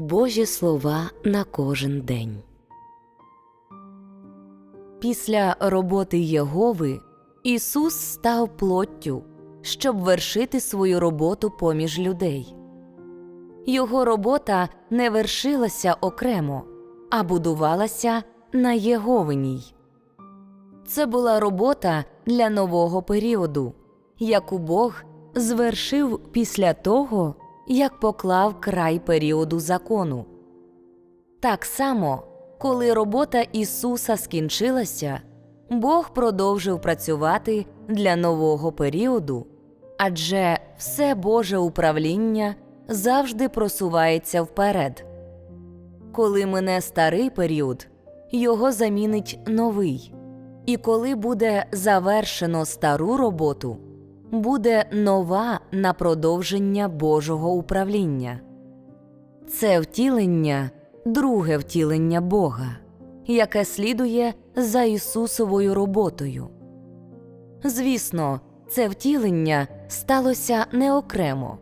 Божі слова на кожен день. Після роботи Єгови Ісус став плоттю, щоб вершити свою роботу поміж людей. Його робота не вершилася окремо, а будувалася на Єговиній. Це була робота для нового періоду, яку Бог звершив після того, як поклав край періоду закону. Так само, коли робота Ісуса скінчилася, Бог продовжив працювати для нового періоду, адже все Боже управління завжди просувається вперед. Коли мине старий період, його замінить новий. І коли буде завершено стару роботу, буде нова на продовження Божого управління. Це втілення друге втілення Бога, яке слідує за Ісусовою роботою. Звісно, це втілення сталося не окремо.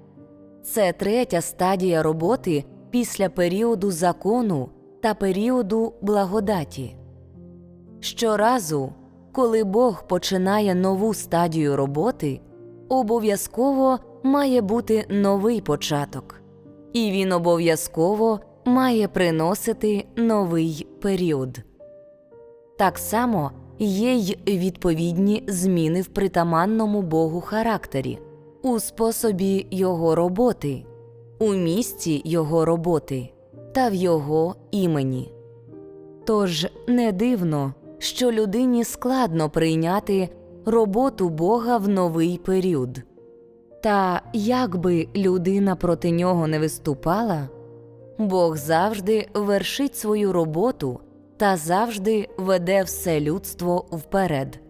Це третя стадія роботи після періоду закону та періоду благодаті. Щоразу, коли Бог починає нову стадію роботи, обов'язково має бути новий початок, і він обов'язково має приносити новий період. Так само є й відповідні зміни в притаманному Богу характері, у способі Його роботи, у місці Його роботи та в Його імені. Тож не дивно, що людині складно прийняти роботу Бога в новий період. Та як би людина проти нього не виступала, Бог завжди вершить свою роботу та завжди веде все людство вперед.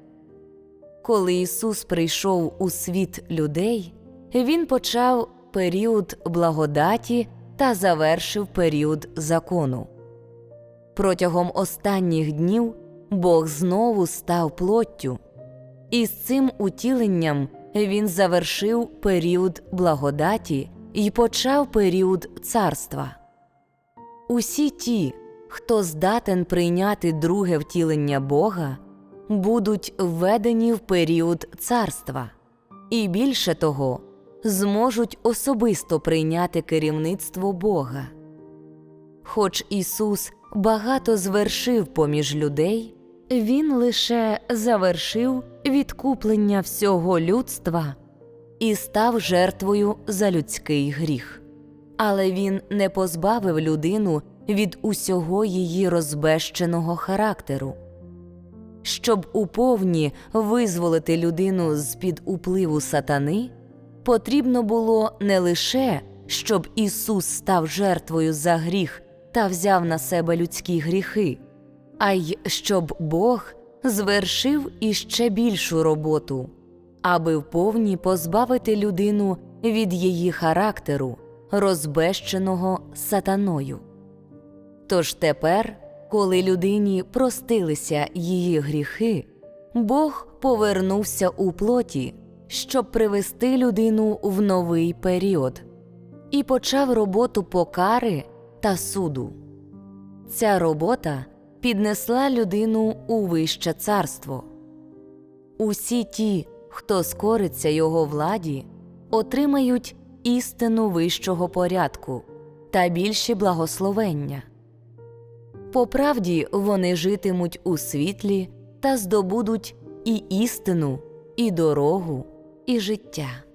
Коли Ісус прийшов у світ людей, Він почав період благодаті та завершив період закону. Протягом останніх днів Бог знову став плоттю, і з цим утіленням Він завершив період благодаті і почав період царства. Усі ті, хто здатен прийняти друге втілення Бога, будуть введені в період царства, і більше того, зможуть особисто прийняти керівництво Бога. Хоч Ісус багато звершив поміж людей, Він лише завершив відкуплення всього людства і став жертвою за людський гріх. Але він не позбавив людину від усього її розбещеного характеру. Щоб уповні визволити людину з під upливу сатани, потрібно було не лише, щоб Ісус став жертвою за гріх та взяв на себе людські гріхи, а й щоб Бог звершив іще більшу роботу, аби вповні позбавити людину від її характеру, розбещеного сатаною. Тож тепер, коли людині простилися її гріхи, Бог повернувся у плоті, щоб привести людину в новий період, і почав роботу покари та суду. Ця робота піднесла людину у вище царство. Усі ті, хто скориться його владі, отримають істину вищого порядку та більші благословення. По правді вони житимуть у світлі та здобудуть і істину, і дорогу, і життя.